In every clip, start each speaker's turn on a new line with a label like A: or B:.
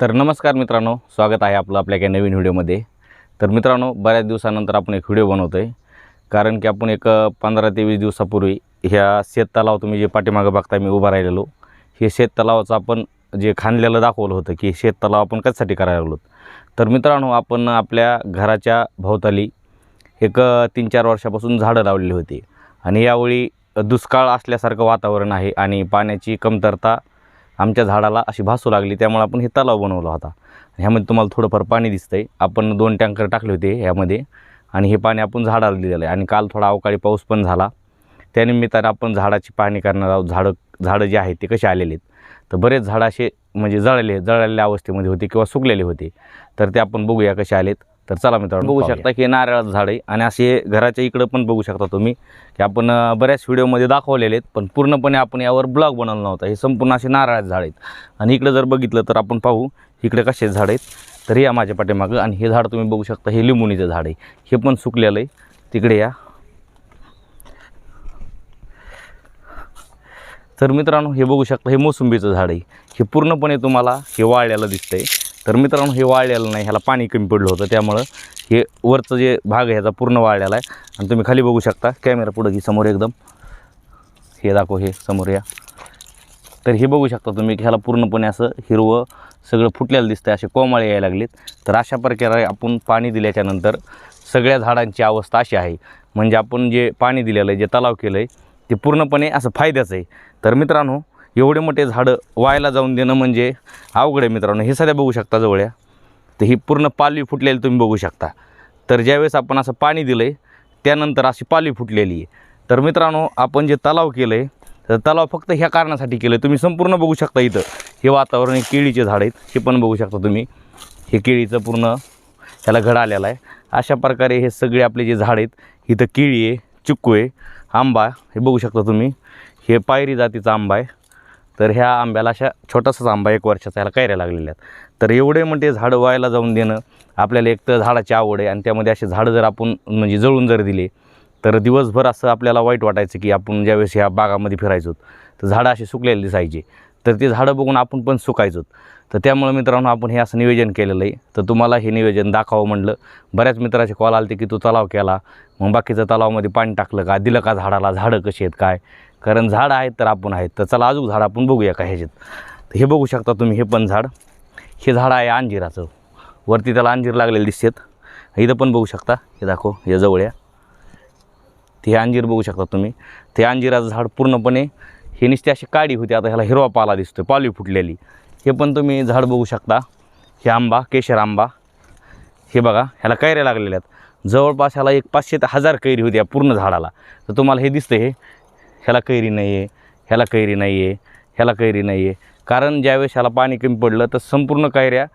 A: तर नमस्कार मित्रांनो स्वागत आहे आपलं आपल्या एका नवीन व्हिडिओमध्ये. तर मित्रांनो बऱ्याच दिवसानंतर आपण एक व्हिडिओ बनवतो आहे कारण की आपण एक पंधरा ते वीस दिवसापूर्वी ह्या शेत तलाव तुम्ही जे पाठीमागं बघता मी उभा राहिलेलो. हे शेत तलावाचं आपण जे खांदलेलं दाखवलं होतं की शेत तलाव आपण कशासाठी करायला लागलो तर मित्रांनो आपण आपल्या घराच्या भोवताली एक तीन चार वर्षापासून झाडं लावलेली होती. आणि यावेळी दुष्काळ असल्यासारखं वातावरण आहे आणि पाण्याची कमतरता आमच्या झाडाला अशी भासू लागली त्यामुळे आपण हे तलाव बनवला होता. ह्यामध्ये तुम्हाला थोडंफार पाणी दिसतं आहे आपण दोन टँकर टाकले होते ह्यामध्ये आणि हे पाणी आपण झाडाला दिलेलं आहे. आणि काल थोडा अवकाळी पाऊस पण झाला. त्यानिमित्तानं आपण झाडाची पाहणी करणार आहोत. झाडं झाडं जे आहेत ते कसे आलेले आहेत? तर बरेच झाडं असे म्हणजे जळले जळलेल्या अवस्थेमध्ये होते किंवा सुकलेले होते. तर ते आपण बघूया कसे आलेत. तर चला मित्रांनो बघू शकता की नारळाचं झाड आहे. आणि असे घराच्या इकडं पण बघू शकता तुम्ही की आपण बऱ्याच व्हिडिओमध्ये दाखवलेले आहेत पण पूर्णपणे आपण यावर ब्लॉग बनवला नव्हता. हे संपूर्ण असे नारळाचे झाड आहेत. आणि इकडं जर बघितलं तर आपण पाहू इकडे कसे झाड आहेत. तर या माझ्या पाठीमागं आणि हे झाड तुम्ही बघू शकता हे लिंबुणीचं झाड आहे. हे पण सुकलेलं आहे. तिकडे या. तर मित्रांनो हे बघू शकता हे मोसंबीचं झाड आहे. हे पूर्णपणे तुम्हाला हे वाळलेलं दिसतंय. तर मित्रांनो हे वाळलेलं नाही ह्याला पाणी कमी पडलं होतं. त्यामुळं हे वरचं जे भाग आहे ह्याचा पूर्ण वाळलेला आहे. आणि तुम्ही खाली बघू शकता कॅमेरा पुढं की समोर एकदम. हे दाखव हे समोर या. तर हे बघू शकता तुम्ही की ह्याला पूर्णपणे असं हिरवं सगळं फुटलेलं दिसतं असे कोमाळे यायला लागलेत. तर अशा प्रकारे आपण पाणी दिल्याच्यानंतर सगळ्या झाडांची अवस्था अशी आहे. म्हणजे आपण जे पाणी दिलेलं आहे जे तलाव केलं आहे ते पूर्णपणे असं फायद्याचं आहे. तर मित्रांनो एवढे मोठे झाडं वायला जाऊन देणं म्हणजे अवघड आहे मित्रांनो. हे सध्या बघू शकता जवळ्या तर ही पूर्ण पालवी फुटलेली तुम्ही बघू शकता. तर ज्यावेळेस आपण असं पाणी दिलं आहे त्यानंतर अशी पालवी फुटलेली आहे. तर मित्रांनो आपण जे तलाव केलं आहे तर तलाव फक्त ह्या कारणासाठी केलं आहे तुम्ही संपूर्ण बघू शकता इथं. हे वातावरण हे केळीचे झाड आहेत. हे पण बघू शकता तुम्ही. हे केळीचं पूर्ण ह्याला घड आलेला आहे. अशा प्रकारे हे सगळे आपले जे झाड आहेत इथं केळी आहे चिक्कू आहे आंबा हे बघू शकता तुम्ही. हे पायरी जातीचा आंबा आहे. तर ह्या आंब्याला अशा छोटासाच आंबा एक वर्षाचा ह्याला कैऱ्या लागलेल्या आहेत. तर एवढे म्हणजे झाडं व्हायला जाऊन देणं आपल्याला एक तर झाडाची आवड आहे आणि त्यामध्ये असे झाडं जर आपण म्हणजे जळून जर दिले तर दिवसभर असं आपल्याला वाईट वाटायचं की आपण ज्यावेळेस ह्या बागामध्ये फिरायचो तर झाडं अशी सुकलेली दिसायचे. तर ते झाडं बघून आपण पण सुकायचो तर त्यामुळे मित्रांनो आपण हे असं नियोजन केलेलं आहे. तर तुम्हाला हे नियोजन दाखवावं म्हणलं. बऱ्याच मित्राचे कॉल आले की तू तलाव केला. मग बाकीचं तलावामध्ये पाणी टाकलं का? दिलं का झाडाला? झाडं कशी आहेत? काय? कारण झाड आहेत तर आपण आहेत. तर चला अजून झाड आपण बघूया का ह्याच्यात. तर हे बघू शकता तुम्ही हे पण झाड. हे झाड आहे अंजिराचं. वरती त्याला अंजीर लागलेले दिसतात. इथं पण बघू शकता. हे दाखव हे जवळ्या ते अंजीर बघू शकता तुम्ही. ते अंजिराचं झाड पूर्णपणे हे नुसते अशी काडी होती. आता ह्याला हिरवा पाला दिसतो पालवी फुटलेली. हे पण तुम्ही झाड बघू शकता. हे आंबा केशर आंबा. हे बघा ह्याला कैऱ्या लागलेल्या आहेत. जवळपास ह्याला एक पाचशे ते हजार कैरी होती या पूर्ण झाडाला. तर तुम्हाला हे दिसतं हे. ह्याला कैरी नाही आहे ह्याला कैरी नाही आहे ह्याला कैरी नाही आहे कारण ज्यावेळेस ह्याला पाणी कमी पडलं तर संपूर्ण कैऱ्या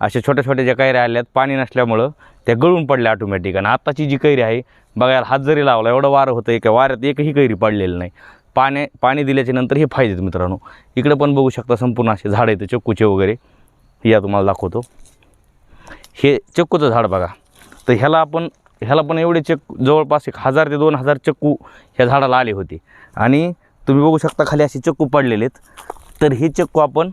A: अशा छोट्या छोट्या ज्या कैऱ्या आल्यात पाणी नसल्यामुळं त्या गळून पडल्या ऑटोमॅटिक आणि आत्ताची जी कैरी आहे बघायला हात जरी लावला एवढं वारं होतं एका वाऱ्यात एकही कैरी पडलेली नाही. पाणी पाणी दिल्याच्या नंतर हे फायदे आहेत मित्रांनो. इकडे पण बघू शकता संपूर्ण असे झाड आहेत चक्कूचे वगैरे. या तुम्हाला दाखवतो. हे चक्कूचं झाड बघा. तर ह्याला आपण ह्याला पण एवढे चक्क जवळपास एक हजार ते दोन हजार चक्कू ह्या झाडाला आले होते. आणि तुम्ही बघू शकता खाली असे चक्कू पडलेले आहेत. तर हे चक्कू आपण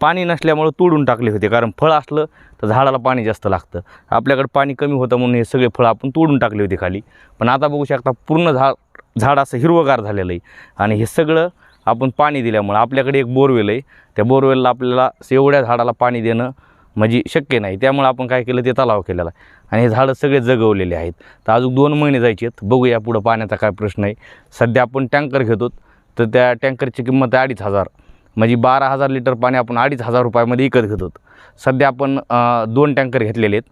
A: पाणी नसल्यामुळं तोडून टाकले होते कारण फळ असलं तर झाडाला पाणी जास्त लागतं. आपल्याकडे पाणी कमी होतं म्हणून हे सगळे फळं आपण तोडून टाकले होते खाली. पण आता बघू शकता पूर्ण झाड झाड असं हिरवगार झालेलं आहे. आणि हे सगळं आपण पाणी दिल्यामुळं आपल्याकडे एक बोरवेल आहे. त्या बोरवेलला आपल्याला एवढ्या झाडाला पाणी देणं म्हणजे शक्य नाही. त्यामुळं आपण काय केलं ते तलाव केलेला आहे. आणि हे झाडं सगळे जगवलेले आहेत. तर अजून दोन महिने जायचे आहेत. बघूया पुढं पाण्याचा काय प्रश्न आहे. सध्या आपण टँकर घेतो. तर त्या टँकरची किंमत आहे अडीच हजार. म्हणजे बारा हजार लिटर पाणी आपण अडीच हजार रुपयामध्ये विकत घेतो. सध्या आपण दोन टँकर घेतलेले आहेत.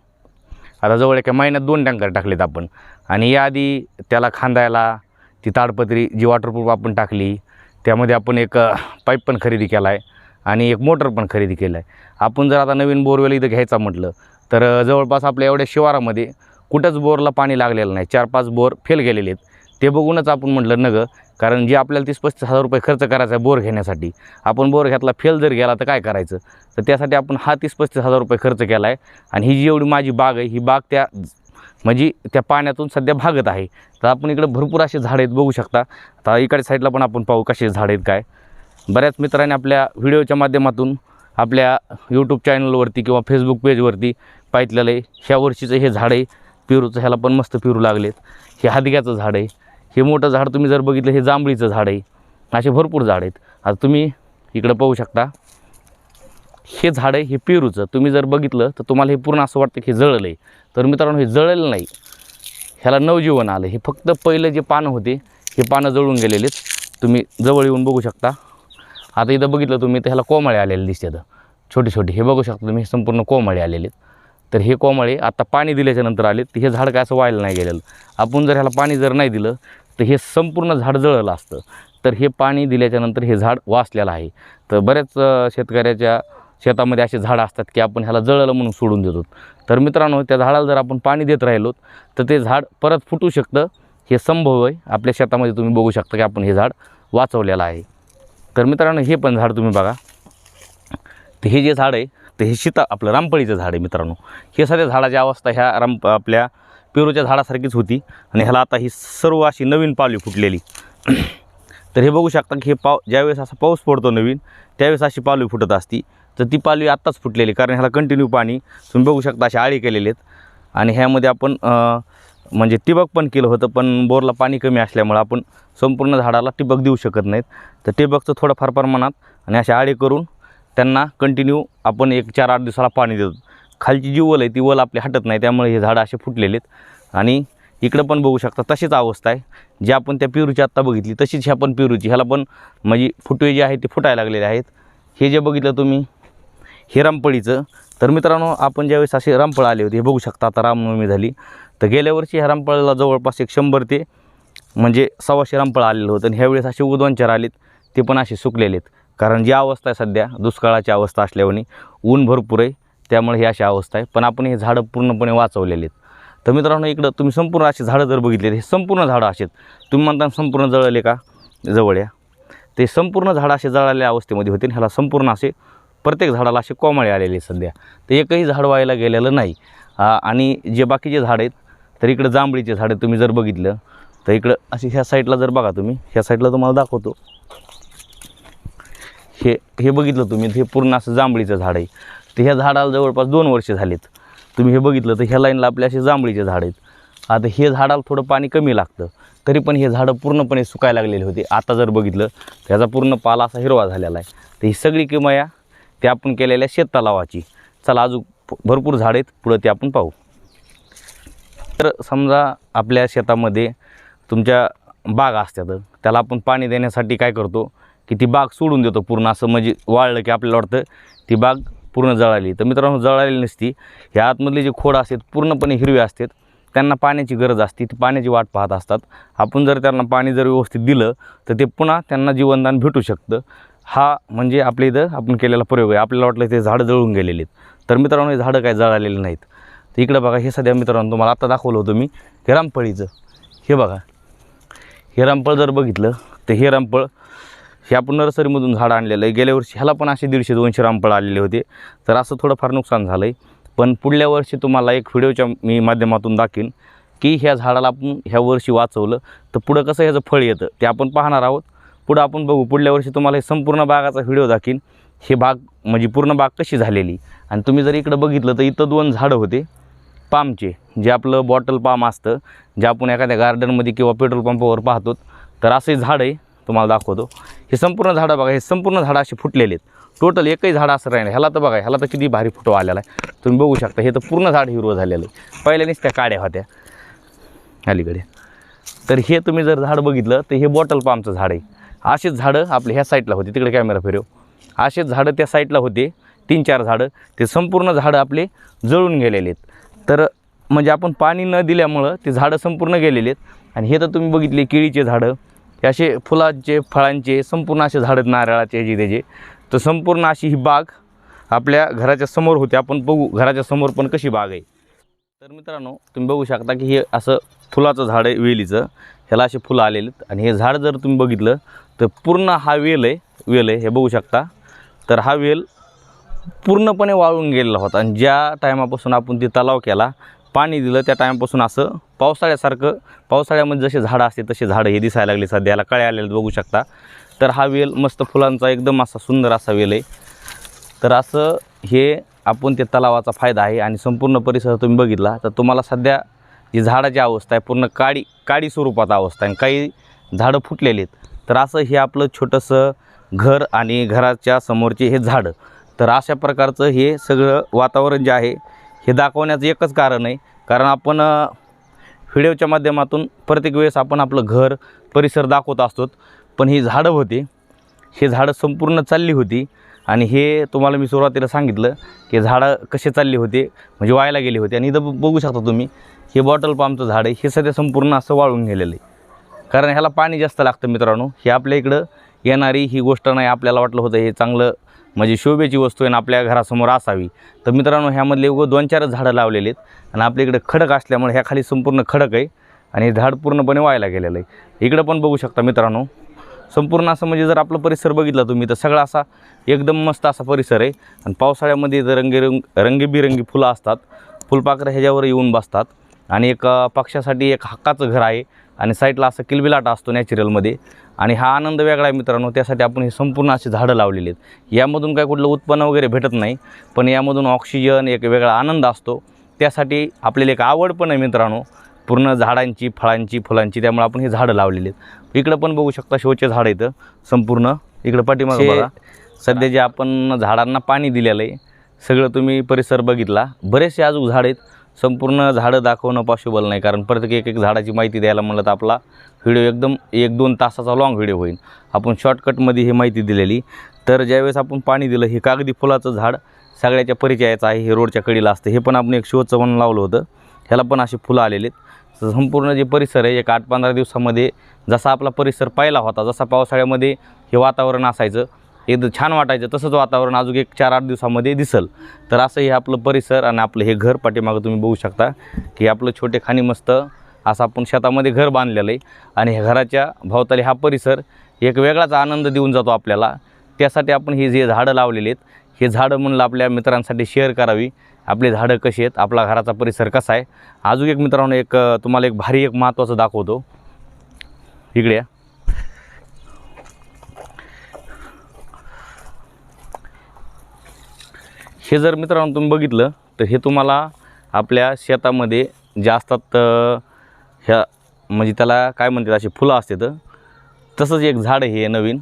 A: आता जवळ एका महिन्यात दोन टँकर टाकलेत आपण. आणि याआधी त्याला खांदायला ती ताडपत्री जी वॉटरप्रूफ आपण टाकली त्यामध्ये आपण एक पाईप पण खरेदी केला आहे. आणि एक मोटर पण खरेदी केलं आहे आपण जर आता नवीन बोरवेल इथं घ्यायचा म्हटलं तर जवळपास आपल्या एवढ्या शिवारामध्ये कुठंच बोरला पाणी लागलेलं नाही. चार पाच बोर फेल गेलेले आहेत. ते बघूनच आपण म्हटलं न गं कारण जे आपल्याला तीस पस्तीस हजार रुपये खर्च करायचा आहे बोर घेण्यासाठी आपण बोर घेतला फेल जर गेला तर काय करायचं? तर त्यासाठी आपण हा तीस पस्तीस हजार रुपये खर्च केला आहे आणि ही जी एवढी माझी बाग आहे ही बाग त्या म्हणजे त्या पाण्यातून सध्या भागत आहे. तर आपण इकडे भरपूर असे झाडं आहेत बघू शकता. आता इकडे साईडला पण आपण पाहू कसे झाड आहेत काय. बऱ्याच मित्रांनी आपल्या व्हिडिओच्या माध्यमातून आपल्या यूट्यूब चॅनलवरती किंवा फेसबुक पेजवरती पाहितलेलं आहे. ह्या वर्षीचं हे झाड आहे. पेरूचं ह्याला पण मस्त पेरू लागलेत. हे हादग्याचं झाड आहे. हे मोठं झाड तुम्ही जर बघितलं हे जांभळीचं झाड आहे. असे भरपूर झाड आहेत. आता तुम्ही इकडं पाहू शकता. हे झाड आहे हे पेरूचं. तुम्ही जर बघितलं तर तुम्हाला हे पूर्ण असं वाटतं की हे जळलं आहे. तर मित्रांनो हे जळलं नाही. ह्याला नवजीवन आलं. हे फक्त पहिलं जे पानं होते हे पानं जळून गेलेलेत. तुम्ही जवळ येऊन बघू शकता. आता इथं बघितलं तुम्ही तर ह्याला कोमाळे आलेले दिसतात. छोटे छोटे. हे बघू शकता तुम्ही हे संपूर्ण कोमाळे आलेले तर हे कोमाळे आता पाणी दिल्याच्या नंतर आले तर हे झाड काय असं व्हायला नाही गेलेलं. आपण जर ह्याला पाणी जर नाही दिलं तर हे संपूर्ण झाड जळलं असतं. तर हे पाणी दिल्याच्या नंतर हे झाड वाचलेलं आहे. तर बऱ्याच शेतकऱ्याच्या शेतामध्ये असे झाडं असतात की आपण ह्याला जळलं म्हणून सोडून देतो. तर मित्रांनो त्या झाडाला जर आपण पाणी देत राहिलो तर ते झाड परत फुटू शकतं. हे संभव आहे. आपल्या शेतामध्ये तुम्ही बघू शकता की आपण हे झाड वाचवलेलं आहे. तर मित्रांनो हे पण झाड तुम्ही बघा. तर हे जे झाड आहे तर हे सीता आपलं रामपळीचं झाड आहे मित्रांनो. हे सध्या झाडाची अवस्था ह्या राम आपल्या पेरूच्या झाडासारखीच होती. आणि ह्याला आता ही सर्व अशी नवीन पावली फुटलेली. तर हे बघू शकता की हे पाव ज्यावेळेस असा पाऊस पडतो नवीन त्यावेळेस अशी पालवी फुटत असती. तर ती पालवी आत्ताच फुटलेली कारण ह्याला कंटिन्यू पाणी तुम्ही बघू शकता अशी आळी केलेले आहेत. आणि ह्यामध्ये आपण म्हणजे टिबक पण केलं होतं पण बोरला पाणी कमी असल्यामुळं आपण संपूर्ण झाडाला टिबक देऊ शकत नाहीत. तर टिबकचं थोडंफार प्रमाणात आणि असे आळे करून त्यांना कंटिन्यू आपण एक चार आठ दिवसाला पाणी देतो. खालची जी वल आहे ती वल आपली हटत नाही त्यामुळे हे झाडं असे फुटलेले आहेत आणि इकडं पण बघू शकता तशीच अवस्था आहे. जी आपण त्या पेरूची आत्ता बघितली तशीच ह्या पण पेरूची ह्याला पण म्हणजे फुटवे जे आहेत ते फुटायला लागलेले आहेत. हे जे बघितलं तुम्ही हे रामपळीचं. तर मित्रांनो आपण ज्यावेळेस असे रामफळ आले होते हे बघू शकता आता रामनवमी झाली. तर गेल्या वर्षी ह्या रामफळाला जवळपास एक शंभर ते म्हणजे सव्वाशे रामफळ आलेलं होतं. आणि ह्यावेळेस असे उदोन चार आलेत ते पण असे सुकलेले आहेत. कारण जी अवस्था आहे सध्या दुष्काळाची अवस्था असल्यामुळे ऊन भरपूर आहे त्यामुळे ही अशी अवस्था आहे. पण आपण हे झाडं पूर्णपणे वाचवलेले आहेत. तर मित्रांनो इकडं तुम्ही संपूर्ण असे झाडं जर बघितले हे संपूर्ण झाडं असे आहेत. तुम्ही म्हणता संपूर्ण जळले का? जवळ या. ते संपूर्ण झाडं असे जळालेल्या अवस्थेमध्ये होते आणि ह्याला संपूर्ण असे प्रत्येक झाडाला असे कोमाळे आलेले सध्या. तर एकही झाड व्हायला गेलेलं नाही. आणि जे बाकीचे झाड आहेत तर इकडं जांभळीचे झाडं तुम्ही जर बघितलं तर इकडं असे ह्या साईडला जर बघा तुम्ही ह्या साईडला तुम्हाला दाखवतो. हे हे बघितलं तुम्ही हे पूर्ण असं जांभळीचं झाड आहे. तर ह्या झाडाला जवळपास दोन वर्ष झालेत. तुम्ही हे बघितलं तर ह्या लाईनला आपले असे जांभळीचे झाड आहेत. आता हे झाडाला थोडं पाणी कमी लागतं. तरी पण हे झाडं पूर्णपणे सुकायला लागलेले होते. आता जर बघितलं तर ह्याचा पूर्ण पाला असा हिरवा झालेला आहे. तर ही सगळी किमया ते आपण केलेल्या शेततलावाची. चला अजून भरपूर झाड आहेत पुढं ते आपण पाहू. तर समजा आपल्या शेतामध्ये तुमच्या बाग असतात त्याला आपण पाणी देण्यासाठी काय करतो की ती बाग सोडून देतो पूर्ण असं म्हणजे वाळलं की आपल्याला वाटतं ती बाग पूर्ण जळाली. तर मित्रांनो जळालेली नसती. ह्या आतमधले जे खोड असतात पूर्णपणे हिरवे असतात. त्यांना पाण्याची गरज असते ती पाण्याची वाट पाहत असतात. आपण जर त्यांना पाणी जर व्यवस्थित दिलं तर ते पुन्हा त्यांना जीवनदान भेटू शकतं. हा म्हणजे आपल्या इथं आपण केलेला प्रयोग आहे. आपल्याला वाटलं ते झाडं जळून गेलेले आहेत. तर मित्रांनो हे झाडं काय जळालेले नाहीत. तर इकडं बघा हे सध्या मित्रांनो तुम्हाला आता दाखवलं होतं मी हे रामफळीचं हे बघा. हे रामफळ जर बघितलं तर हे रामफळ हे आपण नर्सरीमधून झाडं आणलेलं आहे. गेल्या वर्षी ह्याला पण असे दीडशे दोनशे रामफळ आलेले होते. तर असं थोडंफार नुकसान झालं आहे पण पुढल्या वर्षी तुम्हाला एक व्हिडिओच्या मी माध्यमातून दाखीन की ह्या झाडाला आपण ह्या वर्षी वाचवलं तर पुढं कसं ह्याचं फळ येतं ते आपण पाहणार आहोत. पुढं आपण बघू पुढल्या वर्षी तुम्हाला हे संपूर्ण बागाचा व्हिडिओ दाखीन. हे बाग म्हणजे पूर्ण बाग कशी झालेली? आणि तुम्ही जर इकडं बघितलं तर इथं दोन झाडं होते. पामचे जे आपलं बॉटल पाम असतं जे आपण एखाद्या गार्डनमध्ये किंवा पेट्रोल पंपावर पाहतो तर असं झाड आहे तुम्हाला दाखवतो. हे संपूर्ण झाडं बघा हे संपूर्ण झाडं असे फुटलेले आहेत. टोटल एकही झाड असं राहिलं ह्याला तर बघा ह्याला तर किती भारी फुटवा आलेला आहे. तुम्ही बघू शकता हे तर पूर्ण झाड हिरवं झालेलं आहे. पहिल्यानेच त्या काड्या होत्या. अलीकडे. तर हे तुम्ही जर झाड बघितलं तर हे बॉटल पामचं झाड आहे. असेच झाडं आपल्या ह्या साईडला होते. तिकडे कॅमेरा फिरव. असेच झाडं त्या साईडला होते. तीन चार झाडं. ते संपूर्ण झाडं आपले जळून गेलेले आहेत. तर म्हणजे आपण पाणी न दिल्यामुळं ते झाडं संपूर्ण गेलेले आहेत. आणि हे तर तुम्ही बघितले केळीचे झाडं. हे असे फुलांचे फळांचे संपूर्ण असे झाडं आहेत नारळाचे जे त्याचे तर संपूर्ण अशी ही बाग आपल्या घराच्या समोर होते. आपण बघू घराच्या समोर पण कशी बाग आहे. तर मित्रांनो तुम्ही बघू शकता की हे असं फुलाचं झाड आहे वेलीचं. ह्याला असे फुलं आलेले आहेत. आणि हे झाड जर तुम्ही बघितलं तर पूर्ण हा वेल आहे वेल आहे हे बघू शकता. तर हा वेल पूर्णपणे वाळून गेलेला होता. आणि ज्या टायमापासून आपण ते तलाव केला पाणी दिलं त्या टायमापासून असं पावसाळ्यासारखं पावसाळ्यामध्ये जसे झाडं असते तसे झाडं हे दिसायला लागले. सध्याला कळ्या आलेले बघू शकता. तर हा वेल मस्त फुलांचा एकदम असा सुंदर असा वेल आहे. तर असं हे आपण ते तलावाचा फायदा आहे आणि संपूर्ण परिसर तुम्ही बघितला. तर तुम्हाला सध्या जी झाडाची अवस्था आहे पूर्ण काडी काडी स्वरूपात अवस्था आहे. आणि काही झाडं फुटलेली आहेत. तर असं हे आपलं छोटंसं घर आणि घराच्या समोरचे हे झाडं. तर अशा प्रकारचं हे सगळं वातावरण जे आहे हे दाखवण्याचं एकच कारण आहे. कारण आपण व्हिडिओच्या माध्यमातून प्रत्येक वेळेस आपण आपलं घर परिसर दाखवत असतो पण ही झाडं होती. हे झाडं संपूर्ण चालली होती. आणि हे तुम्हाला मी सुरुवातीला सांगितलं की झाडं कसे चालली होते म्हणजे वायाला गेले होते. आणि इथं बघू शकता तुम्ही हे बॉटल पामचं झाड आहे. हे सध्या संपूर्ण असं वाळून गेलेलं आहे. कारण ह्याला पाणी जास्त लागतं मित्रांनो. हे आपल्या इकडं येणारी ही गोष्ट नाही आपल्याला वाटलं होतं हे चांगलं म्हणजे शोभेची वस्तू आहे आणि आपल्या घरासमोर असावी. तर मित्रांनो ह्यामधले उगं दोन चारच झाडं लावलेले आहेत आणि आपल्या इकडं खडक असल्यामुळे ह्या खाली संपूर्ण खडक आहे आणि हे झाड पूर्णपणे व्हायला गेलेलं आहे. इकडं पण बघू शकता मित्रांनो संपूर्ण असं म्हणजे जर आपलं परिसर बघितला तुम्ही तर सगळा असा एकदम मस्त असा परिसर आहे. आणि पावसाळ्यामध्ये जर रंगीरंग रंगीबिरंगी फुलं असतात. फुलपाखरं ह्याच्यावर येऊन बसतात. आणि एक पक्षासाठी एक हक्काचं घर आहे. आणि साईडला असं किलबिलाट असतो नॅचरलमध्ये. आणि हा आनंद वेगळा आहे मित्रांनो त्यासाठी आपण ही संपूर्ण अशी झाडं लावलेली आहेत. यामधून काय कुठलं उत्पन्न वगैरे भेटत नाही पण यामधून ऑक्सिजन एक वेगळा आनंद असतो. त्यासाठी आपल्याला एक आवड पण आहे मित्रांनो पूर्ण झाडांची फळांची फुलांची त्यामुळे आपण हे झाडं लावलेली आहेत. इकडं पण बघू शकता शोचे झाडं इथं संपूर्ण. इकडं पाठीमागं बघा. सध्या जे आपण झाडांना पाणी दिलेलं आहे सगळं तुम्ही परिसर बघितला. बरेचसे अजून झाड आहेत संपूर्ण झाडं दाखवणं पॉसिबल नाही. कारण प्रत्येक एक एक झाडाची माहिती द्यायला म्हणलं तर आपला व्हिडिओ एकदम एक दोन तासाचा लाँग व्हिडिओ होईल. आपण शॉर्टकटमध्ये ही माहिती दिलेली. तर ज्यावेळेस आपण पाणी दिलं हे कागदी फुलाचं झाड सगळ्याच्या परिचयाचं आहे हे रोडच्या कडीला असतं. हे पण आपण एक शोचं म्हणून लावलं होतं. ह्याला पण असे फुलं आलेले आहेत. संपूर्ण जे परिसर आहे एक आठ पंधरा दिवसामध्ये जसा आपला परिसर पाहिला होता जसा पावसाळ्यामध्ये हे वातावरण असायचं एकदम छान वाटायचं. तसंच वातावरण अजून एक चार आठ दिवसामध्ये दिसल. तर असं हे आपलं परिसर आणि आपलं हे घर पाठीमागं तुम्ही बघू शकता की आपलं छोटे खाणी मस्त असं आपण शेतामध्ये घर बांधलेलं आहे. आणि ह्या घराच्या भोवताली हा परिसर एक वेगळाच आनंद देऊन जातो आपल्याला. त्यासाठी आपण ही जे झाडं लावलेली आहेत हे झाडं म्हणलं आपल्या मित्रांसाठी शेअर करावी. आपली झाडं कशी आहेत आपला घराचा परिसर कसा आहे. अजून एक मित्रांनो एक तुम्हाला एक भारी एक महत्त्वाचं दाखवतो. इकडे हे जर मित्रांनो तुम्ही बघितलं तर हे तुम्हाला आपल्या शेतामध्ये जे असतात ह्या म्हणजे त्याला काय म्हणतात अशी फुलं असतात. तसंच एक झाड हे नवीन.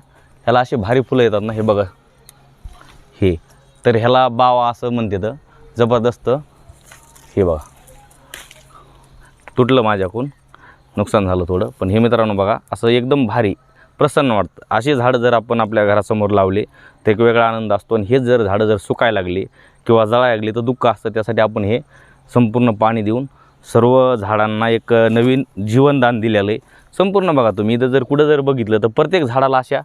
A: ह्याला असे भारी फुलं येतात ना हे बघा. हे. तर ह्याला बावा असं म्हणतात. जबरदस्त. हे बघा. तुटलं माझ्याकून नुकसान झालं थोडं. पण हे मित्रांनो बघा असं एकदम भारी. प्रसन्न वाटतं. असे झाडं जर आपण आपल्या घरासमोर लावले तर एक वेगळा आनंद असतो. आणि हेच जर झाडं जर सुकायला लागली किंवा जळायला लागली तर दुःख असतं. त्यासाठी आपण हे संपूर्ण पाणी देऊन सर्व झाडांना एक नवीन जीवनदान दिलेलं आहे. संपूर्ण बघा तुम्ही. इथं जर कुठं जर बघितलं तर प्रत्येक झाडाला अशा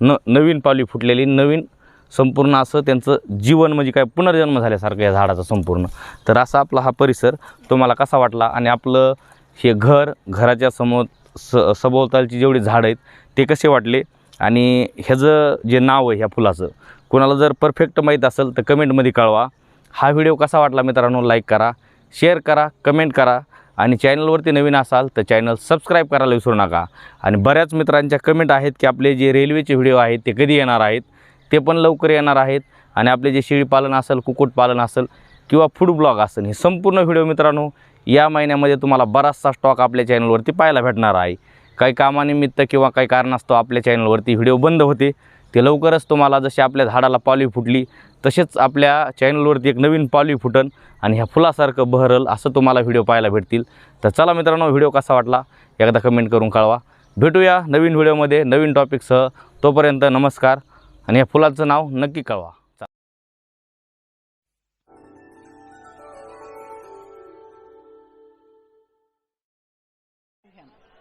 A: न नवीन पावली फुटलेली नवीन संपूर्ण असं त्यांचं जीवन म्हणजे काय पुनर्जन्म झाल्यासारखं या झाडाचा संपूर्ण. तर असा आपला हा परिसर तुम्हाला कसा वाटला? आणि आपलं हे घर घराच्या समोर स सभोवतालची जेवढी झाडं आहेत ते कसे वाटले? आणि ह्याचं जे नाव आहे ह्या फुलाचं कोणाला जर परफेक्ट माहीत असेल तर कमेंटमध्ये कळवा. हा व्हिडिओ कसा वाटला मित्रांनो लाईक करा शेअर करा कमेंट करा. आणि चॅनलवरती नवीन असाल तर चॅनल सबस्क्राईब करायला विसरू नका. आणि बऱ्याच मित्रांच्या कमेंट आहेत की आपले जे रेल्वेचे व्हिडिओ आहेत ते कधी येणार आहेत? ते पण लवकर येणार आहेत. आणि आपले जे शेळीपालन असेल कुक्कुटपालन असेल किंवा फूड ब्लॉग असेल हे संपूर्ण व्हिडिओ मित्रांनो या महिन्यामध्ये तुम्हाला बराचसा स्टॉक आपल्या चॅनलवरती पाहायला भेटणार आहे. काही कामानिमित्त किंवा काही कारणास्तव आपल्या चॅनलवरती व्हिडिओ बंद होते ते लवकरच तुम्हाला जशी आपल्या झाडाला पालवी फुटली तसेच आपल्या चॅनलवरती एक नवीन पालवी फुटन आणि ह्या फुलासारखं बहरल असं तुम्हाला व्हिडिओ पाहायला भेटतील. तर चला मित्रांनो व्हिडिओ कसा वाटला? एकदा कमेंट करून कळवा. भेटूया नवीन व्हिडिओमध्ये नवीन टॉपिकसह तोपर्यंत नमस्कार आणि या फुलाचं नाव नक्की कळवा.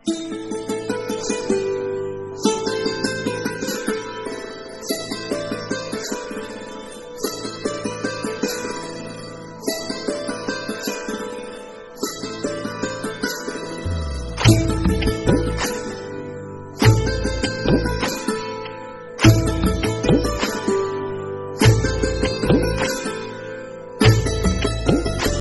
A: Thank you.